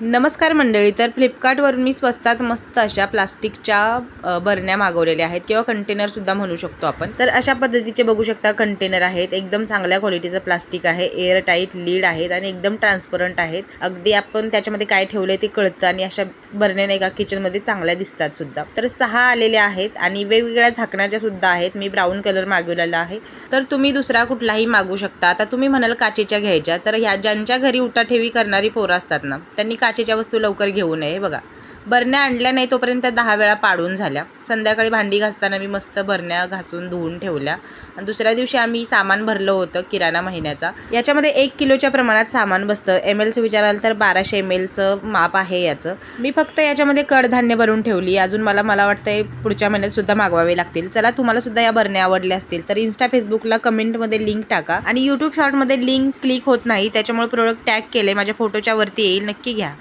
नमस्कार मंडळी तर फ्लिपकार्टवरून मी स्वस्तात मस्त अशा प्लास्टिकच्या बरण्या मागवलेल्या आहेत किंवा कंटेनरसुद्धा म्हणू शकतो आपण. तर अशा पद्धतीचे बघू शकता कंटेनर आहेत. एकदम चांगल्या क्वालिटीचं प्लास्टिक आहे. एअर टाईट लीड आहेत आणि एकदम ट्रान्सपरंट आहेत. अगदी आपण त्याच्यामध्ये काय ठेवले ते कळतं आणि अशा बरण्या नाही का किचनमध्ये चांगल्या दिसतात सुद्धा. तर सहा आलेल्या आहेत आणि वेगवेगळ्या झाकणाच्या सुद्धा आहेत. मी ब्राऊन कलर मागवलेला आहे. तर तुम्ही दुसरा कुठलाही मागू शकता. आता तुम्ही म्हणाल काचेच्या घ्यायच्या. तर ह्या ज्यांच्या घरी उठाठेवी करणारी पोरं असतात ना त्यांनी काचेच्या वस्तू लवकर घेऊ नये बघा. बरण्या आणल्या नाही तोपर्यंत दहा वेळा पाडून झाल्या. संध्याकाळी भांडी घासताना मी मस्त बरण्या घासून धुवून ठेवल्या. आणि दुसऱ्या दिवशी आम्ही सामान भरलं होतं किराणा महिन्याचा. याच्यामध्ये एक किलोच्या प्रमाणात सामान बसतं. एम एलचं विचाराल तर बाराशे एम एलचं माप आहे याचं. मी फक्त याच्यामध्ये कडधान्य भरून ठेवली. अजून मला मला वाटतंय पुढच्या महिन्यात सुद्धा मागवावे लागतील. चला तुम्हाला सुद्धा या बरण्या आवडल्या असतील तर इन्स्टा फेसबुकला कमेंटमध्ये लिंक टाका. आणि यूट्यूब शॉर्टमध्ये लिंक क्लिक होत नाही त्याच्यामुळे प्रोडक्ट टॅग केले माझ्या फोटोच्या वरती येईल. नक्की घ्या.